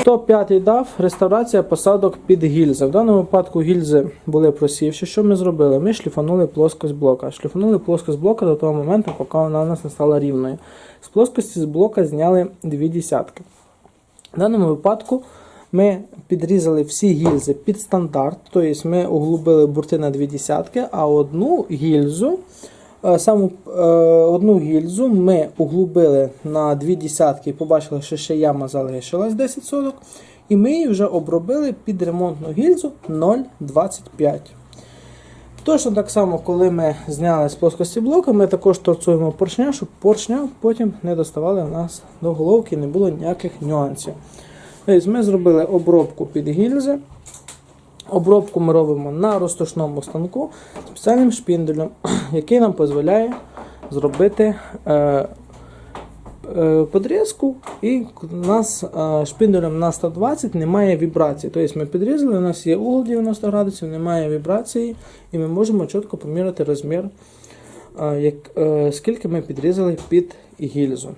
105 дав реставрація посадок під гільзи. В даному випадку гільзи були просівші. Що ми зробили? Ми шліфанули плоскость блока. Шліфанули плоскость блока до того моменту, поки вона у нас не стала рівною. З плоскості з блока зняли дві десятки. В даному випадку ми підрізали всі гільзи під стандарт, тобто ми углубили бурти на дві десятки, а одну гільзу, саму е, одну гільзу ми углубили на дві десятки і побачили, що ще яма залишилась 10 соток, і ми її вже обробили під ремонтну гільзу 0,25. Точно так само, коли ми зняли з плоскості блока, ми також торцуємо поршня, щоб поршня потім не доставали в нас до головки, не було ніяких нюансів. Тобто Ми зробили обробку під гільзи. Обробку ми робимо на розташному станку спеціальним шпінделем, який нам дозволяє зробити е, е, подрізку, і у нас е, шпинделем на 120 немає вібрації. Тобто ми підрізали, у нас є угол 90 градусів, немає вібрації, і ми можемо чітко поміряти розмір, е, як, е, скільки ми підрізали під гільзу.